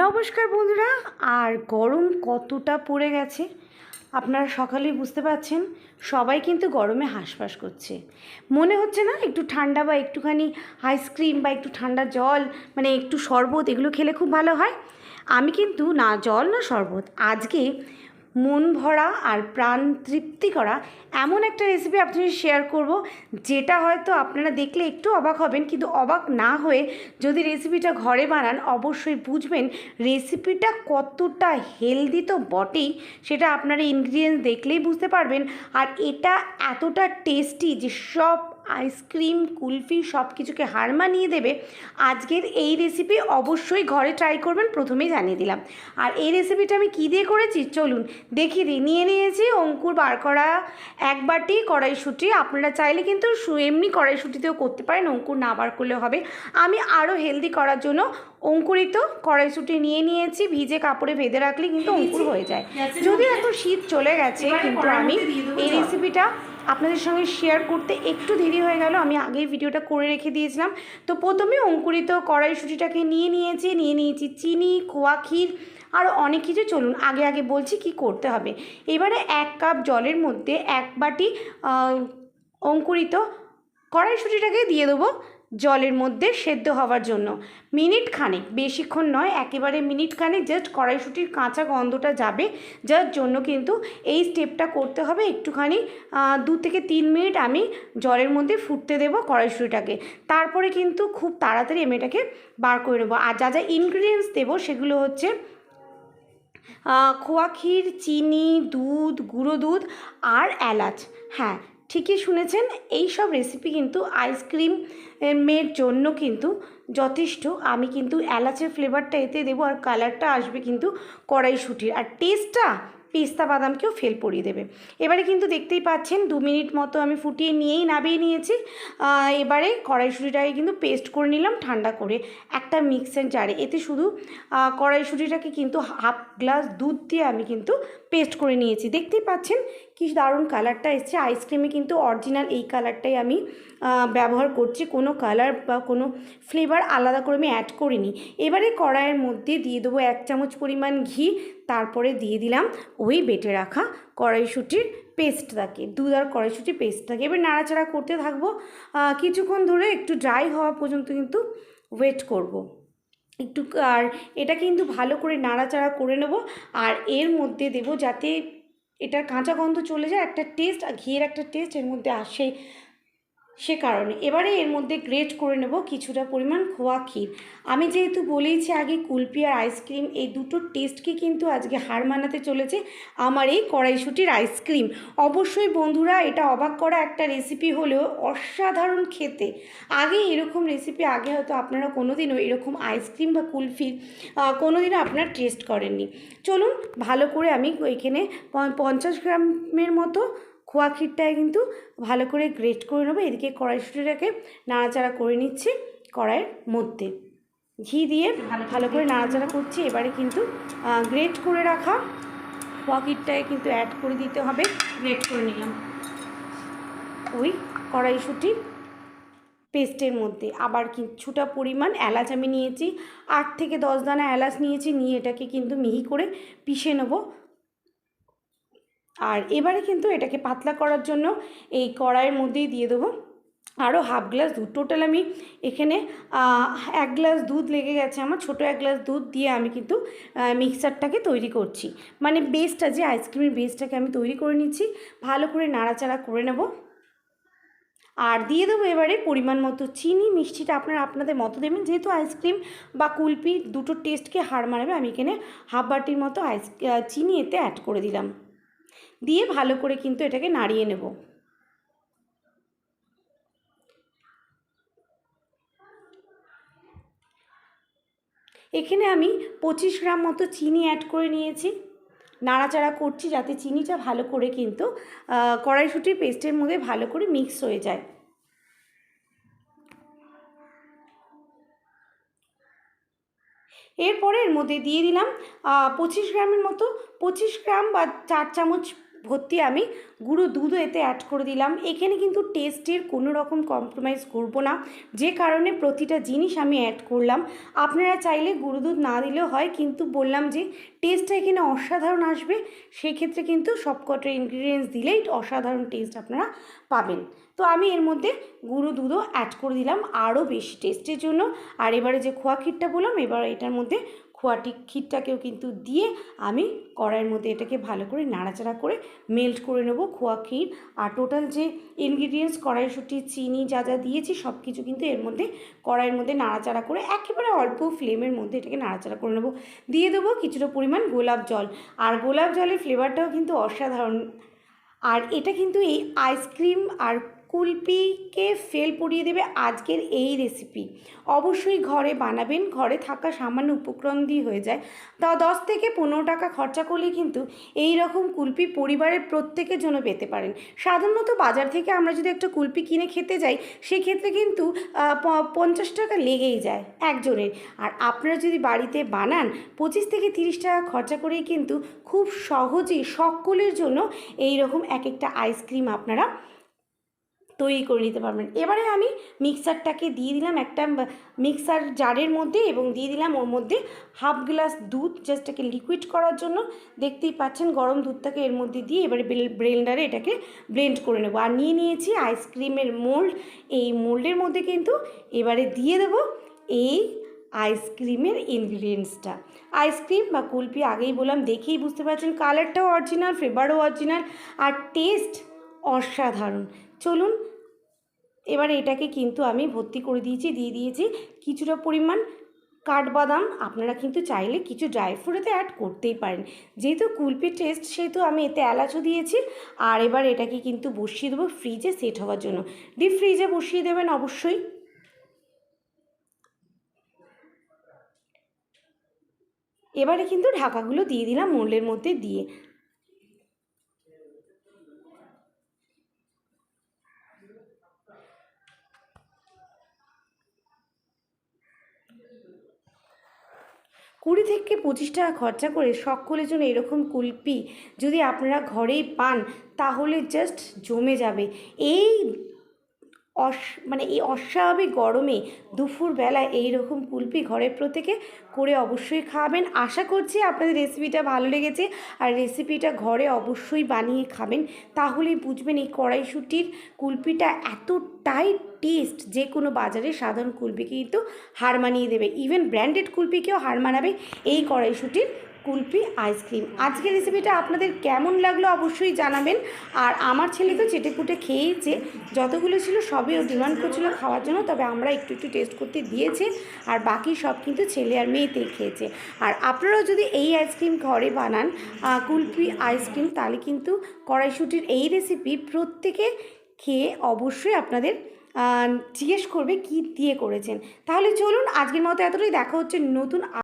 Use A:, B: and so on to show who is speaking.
A: নমস্কার বন্ধুরা, আর গরম কতটা পড়ে গেছে? আপনারা সকালেই বুঝতে পারছেন, সবাই কিন্তু গরমে হাঁসফাঁস করছে। মনে হচ্ছে না একটু ঠান্ডা বা একটুখানি আইসক্রিম বা একটু ঠান্ডা জল মানে একটু শরবত, এগুলো খেলে খুব ভালো হয়? আমি কিন্তু না জল, না শরবত। আজকে মন ভরা আর প্রাণ তৃপ্তি করা এমন একটা রেসিপি আপনাদের শেয়ার করব, যেটা হয়তো আপনারা দেখলে একটু অবাক হবেন, কিন্তু অবাক না হয়ে যদি রেসিপিটা ঘরে বানান, অবশ্যই বুঝবেন রেসিপিটা কতটা হেলদি তো বটেই, সেটা আপনারা ইনগ্রিডিয়েন্টস দেখলেই বুঝতে পারবেন। আর এটা এতটা টেস্টি যে সব আইসক্রিম কুলফি সব কিছুকে হার মানিয়ে দেবে। আজকের এই রেসিপি অবশ্যই ঘরে ট্রাই করবেন প্রথমেই জানিয়ে দিলাম। আর এই রেসিপিটা আমি কী দিয়ে করেছি? চলুন দেখিয়ে দিই নিয়ে নিয়েছি অঙ্কুর বার করা এক বাটি কড়াইশুঁটি। আপনারা চাইলে কিন্তু এমনি কড়াইশুঁটিতেও করতে পারেন অঙ্কুর না বার করলে হবে। আমি আরও হেলদি করার জন্য অঙ্কুরিত কড়াইশুঁটি নিয়ে নিয়েছি। ভিজে কাপড়ে বেঁধে রাখলে কিন্তু অঙ্কুর হয়ে যায়। যদিও এখন শীত চলে গেছে কিন্তু আমি এই রেসিপিটা আপনাদের সঙ্গে শেয়ার করতে একটু দেরি হয়ে গেল, আমি আগেই ভিডিওটা করে রেখে দিয়েছিলাম। তো প্রথমে অঙ্কুরিত কড়াইশুঁটিটাকে নিয়ে নিয়েছি নিয়ে নিয়েছি চিনি খোয়া ক্ষীর, আর অনেক কিছু। চলুন, আগে আগে বলছি কি করতে হবে। এবারে এক কাপ জলের মধ্যে এক বাটি অঙ্কুরিত কড়াইশুঁটিটাকে দিয়ে দেবো। জলের মধ্যে সেদ্ধ হওয়ার জন্য। মিনিট খানেক, বেশিক্ষণ নয়, একেবারে মিনিট খানেক জাস্ট কড়াইশুঁটির কাঁচা গন্ধটা যাবে, যার জন্য কিন্তু এই স্টেপটা করতে হবে একটুখানি দু থেকে তিন মিনিট আমি জলের মধ্যে ফুটতে দেবো কড়াইশুঁটিটাকে। তারপরে কিন্তু খুব তাড়াতাড়ি আমি এটাকে বার করে নেব। আর যা যা ইনগ্রিডিয়েন্টস দেবো সেগুলো হচ্ছে খোয়া ক্ষীর, চিনি, দুধ, গুঁড়ো দুধ আর এলাচ। হ্যাঁ ঠিকই শুনেছেন এই সব রেসিপি কিন্তু আইসক্রিম এর জন্য কিন্তু যথেষ্ট। আমি কিন্তু এলাচের ফ্লেভারটা এতে দেবো আর কালারটা আসবে কিন্তু কড়াইশুঁটির। আর টেস্টটা পেস্তা বাদামকেও ফেল পড়িয়ে দেবে। এবারে কিন্তু দেখতেই পাচ্ছেন, দু মিনিট মতো আমি ফুটিয়ে নিয়েই নাবিয়ে নিয়েছি। এবারে কড়াইশুঁটিটাকে কিন্তু পেস্ট করে নিলাম ঠান্ডা করে। একটা মিক্সার জারে এতে শুধু কড়াইশুঁটিটাকে কিন্তু হাফ গ্লাস দুধ দিয়ে আমি কিন্তু পেস্ট করে নিয়েছি। দেখতেই পাচ্ছেন কি দারুণ কালারটা এসছে। আইসক্রিমে কিন্তু অরিজিনাল এই কালারটাই আমি ব্যবহার করছি। কোনো কালার বা কোনো ফ্লেভার আলাদা করে আমি অ্যাড করিনি। এবারে কড়াইয়ের মধ্যে দিয়ে দেবো এক চামচ পরিমাণ ঘি। তারপরে দিয়ে দিলাম ওই বেটে রাখা কড়াইশুঁটির পেস্টটাকে দুধ আর কড়াইশুঁটির পেস্টটাকে এবার নাড়াচাড়া করতে থাকব। কিছুক্ষণ ধরে একটু ড্রাই হওয়া পর্যন্ত কিন্তু ওয়েট করব। একটু, আর এটা কিন্তু ভালো করে নাড়াচাড়া করে নেব। আর এর মধ্যে দেব যাতে এটার কাঁচা গন্ধ চলে যায় একটা টেস্ট আর ঘিয়ের একটা টেস্ট এর মধ্যে আসে। সে কারণে। এবারে এর মধ্যে গ্রেট করে নেব কিছুটা পরিমাণ খোয়া ক্ষীর। আমি যেহেতু বলেইছি আগে কুলপি আর আইসক্রিম এই দুটো টেস্টকে কিন্তু আজকে হার মানাতে চলেছে আমার এই কড়াইশুটির আইসক্রিম অবশ্যই বন্ধুরা, এটা অবাক করা একটা রেসিপি হলেও অসাধারণ খেতে। আগে এরকম রেসিপি আগে হয়তো আপনারা কোনোদিনও এরকম আইসক্রিম বা কুলফি কোনো দিনও আপনারা টেস্ট করেননি। চলুন, ভালো করে আমি এখানে পঞ্চাশ গ্রামের মতো খোয়া ক্ষীরটায় কিন্তু ভালো করে গ্রেট করে নেব। এদিকে কড়াইশুটিটাকে নাড়াচাড়া করে নিচ্ছি কড়াইয়ের মধ্যে। ঘি দিয়ে ভালো করে নাড়াচাড়া করছি। এবারে কিন্তু গ্রেট করে রাখা খোয়া ক্ষীরটায় কিন্তু অ্যাড করে দিতে হবে। গ্রেট করে নিলাম ওই কড়াইশুটি পেস্টের মধ্যে। আবার কিছুটা পরিমাণ এলাচ আমি নিয়েছি। আট থেকে দশ দানা এলাচ নিয়েছি। নিয়ে এটাকে কিন্তু মিহি করে পিষে নেব। আর এবারে কিন্তু এটাকে পাতলা করার জন্য এই কড়াইয়ের মধ্যেই দিয়ে দেবো আরও হাফ গ্লাস দুধ। টোটাল আমি এখানে এক গ্লাস দুধ লেগে গেছে আমার, ছোটো এক গ্লাস দুধ দিয়ে আমি কিন্তু মিক্সারটাকে তৈরি করছি। মানে বেসটা যে আইসক্রিমের বেসটাকে আমি তৈরি করে নিচ্ছি, ভালো করে নাড়াচাড়া করে নেব। আর দিয়ে দেবো এবারে পরিমাণ মতো চিনি, মিষ্টিটা আপনারা আপনাদের মতো দেবেন। যেহেতু আইসক্রিম বা কুলপি দুটো টেস্টকে হার মারাবে আমি এখানে হাফ বাটির মতো আইস চিনি এতে অ্যাড করে দিলাম। দিয়ে ভালো করে কিন্তু এটাকে নাড়িয়ে নেব। এখানে আমি পঁচিশ গ্রাম মতো চিনি অ্যাড করে নিয়েছি। নাড়াচাড়া করছি যাতে চিনিটা ভালো করে কিন্তু কড়াইশুঁটির পেস্টের মধ্যে ভালো করে মিক্স হয়ে যায়। এরপরে এর মধ্যে দিয়ে দিলাম পঁচিশ গ্রামের মতো, পঁচিশ গ্রাম বা চার চামচ ভর্তি আমি গুঁড়ো দুধও এতে অ্যাড করে দিলাম। এখানে কিন্তু টেস্টের কোনো রকম কম্প্রোমাইজ করব না। যে কারণে প্রতিটা জিনিস আমি অ্যাড করলাম। আপনারা চাইলে গুঁড়ো দুধ না দিলেও হয়, কিন্তু বললাম যে টেস্টটা এখানে অসাধারণ আসবে। সেক্ষেত্রে কিন্তু সবকটা ইনগ্রিডিয়েন্টস দিলেই অসাধারণ টেস্ট আপনারা পাবেন। তো আমি এর মধ্যে গুঁড়ো দুধও অ্যাড করে দিলাম। আরও বেশি টেস্টের জন্য। আর এবারে যে খোয়া ক্ষীরটা বললাম, এবার এটার মধ্যে খোয়াটি ক্ষীরটাকেও কিন্তু দিয়ে আমি কড়াইয়ের মধ্যে এটাকে ভালো করে নাড়াচাড়া করে মেল্ট করে নেব খোয়া ক্ষীর। আর টোটাল যে ইনগ্রিডিয়েন্টস কড়াইশুঁটি, চিনি যা যা দিয়েছি সব কিছু কিন্তু এর মধ্যে কড়াইয়ের মধ্যে নাড়াচাড়া করে একেবারে অল্প ফ্লেমের মধ্যে এটাকে নাড়াচাড়া করে নেব। দিয়ে দেবো কিছুটা পরিমাণ গোলাপ জল। আর গোলাপ জলের ফ্লেভারটাও কিন্তু অসাধারণ। আর এটা কিন্তু এই আইসক্রিম আর কুলপিকে ফেল পড়িয়ে দেবে আজকের এই রেসিপি অবশ্যই ঘরে বানাবেন, ঘরে থাকা সামান্য উপকরণ দিয়ে হয়ে যায়। তা দশ থেকে পনেরো টাকা খরচা করলে কিন্তু এই রকম কুলপি পরিবারের প্রত্যেকের জন্য পেতে পারেন। সাধারণত বাজার থেকে আমরা যদি একটা কুলপি কিনে খেতে যাই, সেক্ষেত্রে কিন্তু পঞ্চাশ টাকা লেগেই যায় একজনের। আর আপনারা যদি বাড়িতে বানান, পঁচিশ থেকে তিরিশ টাকা খরচা করেই কিন্তু খুব সহজেই সকলের জন্য এই রকম এক একটা আইসক্রিম আপনারা তৈরি করে নিতে পারবেন। এবারে আমি মিক্সারটাকে দিয়ে দিলাম একটা মিক্সার জারের মধ্যে এবং দিয়ে দিলাম ওর মধ্যে হাফ গ্লাস দুধ জাস্ট এটাকে লিকুইড করার জন্য। দেখতেই পাচ্ছেন গরম দুধটাকে এর মধ্যে দিয়ে এবারে ব্লেন্ডারে এটাকে ব্লেন্ড করে নেব। আর নিয়ে নিয়েছি আইসক্রিমের মোল্ড এই মোল্ডের মধ্যে কিন্তু এবারে দিয়ে দেবো এই আইসক্রিমের ইনগ্রিডিয়েন্টসটা আইসক্রিম বা কুলপি আগেই বললাম, দেখেই বুঝতে পারছেন কালারটাও অরিজিনাল ফ্লেভারও অরিজিনাল আর টেস্ট অসাধারণ। চলুন, এবার এটাকে কিন্তু আমি ভর্তি করে দিয়েছি, দিয়ে দিয়েছি কিছুটা পরিমাণ কাঠবাদাম। আপনারা কিন্তু চাইলে কিছু ড্রাই ফ্রুট এতে অ্যাড করতেই পারেন। যেহেতু কুলপি টেস্ট সেহেতু আমি এতে এলাচও দিয়েছি। আর এবার এটাকে কিন্তু বসিয়ে দেবো ফ্রিজে সেট হওয়ার জন্য। ডিপ ফ্রিজে বসিয়ে দেবেন অবশ্যই। এবারে কিন্তু ঢাকাগুলো দিয়ে দিলাম মোল্ডের মধ্যে দিয়ে। কুড়ি থেকে পঁচিশ টাকা খরচা করে সকলের জন্য এরকম কুলপি যদি আপনারা ঘরেই পান, তাহলে জাস্ট জমে যাবে। এই অস মানে এই অস্বাভাবিক গরমে দুপুরবেলায় এই রকম কুলপি ঘরের প্রত্যেকে করে অবশ্যই খাওয়াবেন আশা করছি আপনাদের রেসিপিটা ভালো লেগেছে। আর রেসিপিটা ঘরে অবশ্যই বানিয়ে খাবেন। তাহলেই বুঝবেন এই কড়াইশুটির কুলপিটা এতটাই টেস্ট যে কোনো বাজারে সাধারণ কুলপিকে কিন্তু হার মানিয়ে দেবে। ইভেন ব্র্যান্ডেড কুলপিকেও হার মানাবে এই কড়াইশুটির কুলপি আইসক্রিম। আজকের রেসিপিটা আপনাদের কেমন লাগল অবশ্যই জানাবেন। আর আমার ছেলে তো চেটেপুটে খেয়েছে যতগুলো ছিল সবই ও ডিমান্ড করছিল খাওয়ার জন্য, তবে আমরা একটু একটু টেস্ট করতে দিয়েছে। আর বাকি সব কিন্তু ছেলে আর মেয়েতেই খেয়েছে। আর আপনারাও যদি এই আইসক্রিম ঘরে বানান কুলপি আইসক্রিম, তাহলে কিন্তু কড়াইশুটির এই রেসিপি প্রত্যেকে খেয়ে অবশ্যই আপনাদের জিজ্ঞেস করবে কী দিয়ে করেছেন। তাহলে চলুন, আজকের মতো এতটাই দেখা হচ্ছে নতুন